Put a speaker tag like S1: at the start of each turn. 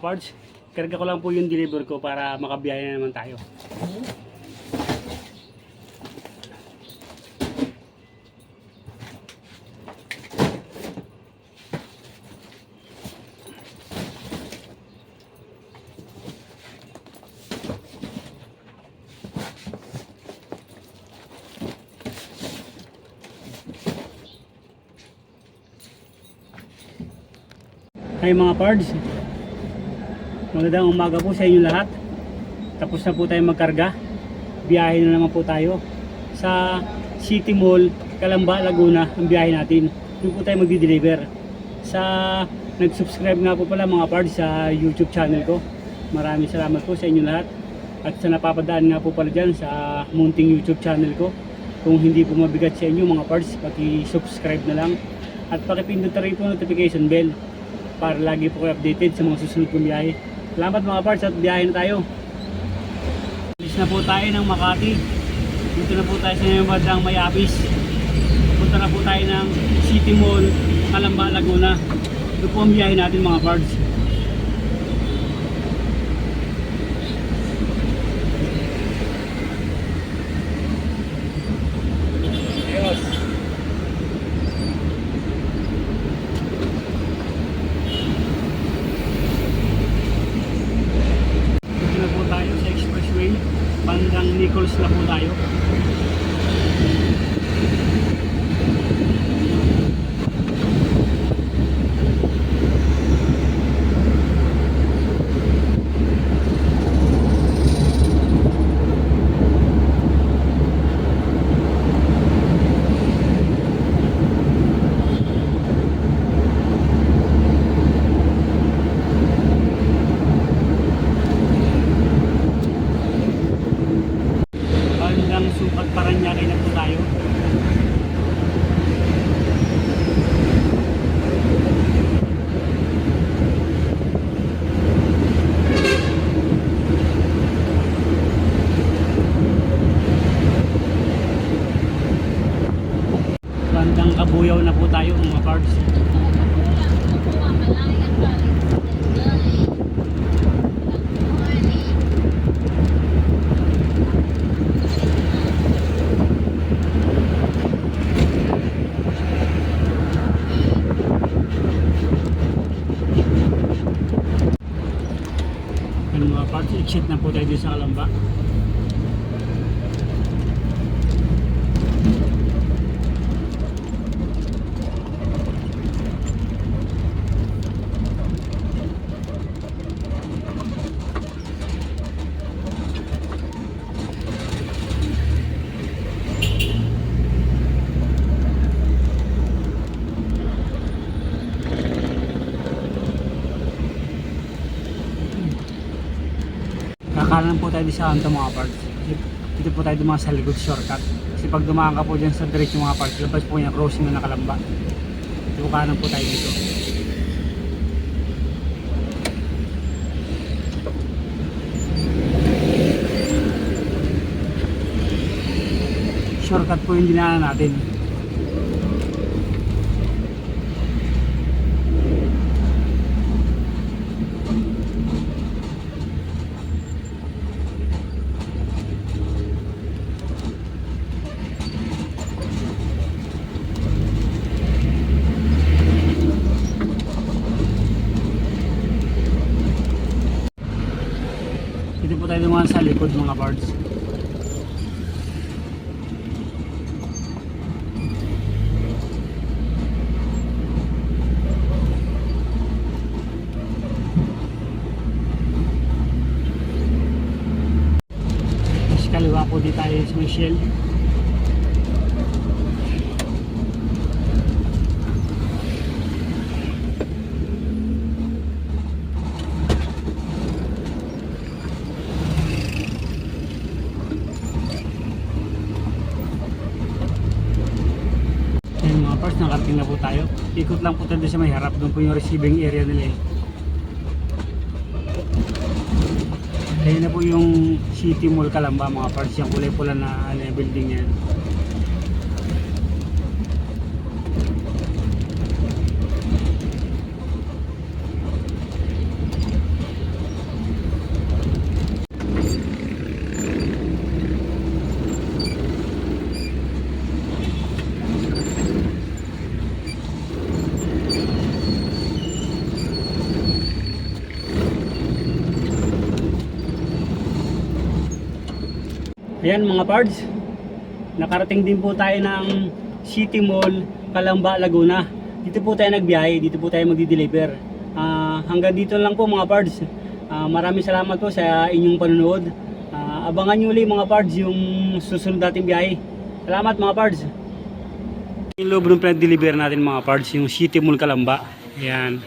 S1: mga parts. Karga ko lang po yung deliver ko para makabiyaya na naman tayo. Hi mga pards. Magandang umaga po sa inyo lahat. Tapos na po tayo magkarga. Biyahe na naman po tayo sa City Mall, Calamba, Laguna ang biyahe natin. Doon po tayo magdi-deliver. Sa nag-subscribe nga po pala mga pards sa YouTube channel ko. Maraming salamat po sa inyo lahat. At sa napapadaan nga po pala dyan sa munting YouTube channel ko. Kung hindi po mabigat sa inyo mga pards, paki-subscribe na lang. At pakipindot na rin po notification bell para lagi po kayo updated sa mga susunod kong biyahe. Salamat mga parts at biyahe na tayo. Alis na po tayo ng Makati. Dito na po tayo sa may bandang Mayabis. Punta na po tayo ng City Mall, Calamba, Laguna. Ito po ang biyahe natin mga parts. Ayos. Dito na po tayo sa expressway. Bandang Nichols na po tayo. Paranaque na po tayo. Bandang Kabuyaw na po tayo mga parts. Ano mga parts, exit na po tayo sa Kalamba. Kakanan po tayo sa kanto mga parts. Dito po tayo dumaan sa likod shortcut. Kasi pag dumaan ka po dyan sa diretso mga parts, labas po yung crossing na nakalamba. Dito kanan po tayo dito. Shortcut po yung dinaanan natin. Tayo dumaan sa likod mga parts. Tapos kaliwa po di tayo sa Michelle. Ayun parts, nakarating na po tayo. Ikot lang po tayo sa may harap. Doon po yung receiving area nila eh. Ayun na po yung City Mall Calamba mga parts. Yung kulay pula na ano, building yan. Ayan mga pards, nakarating din po tayo ng City Mall, Calamba, Laguna. Dito po tayo nagbiyahe, dito po tayo magdi-deliver. Ah, hanggang dito lang po mga pards. Ah, maraming salamat po sa inyong panonood. Ah, abangan nyo ulit mga pards yung susunod nating biyahe. Salamat mga pards. Yung loob ng deliver natin mga pards, yung City Mall Calamba. Ayan.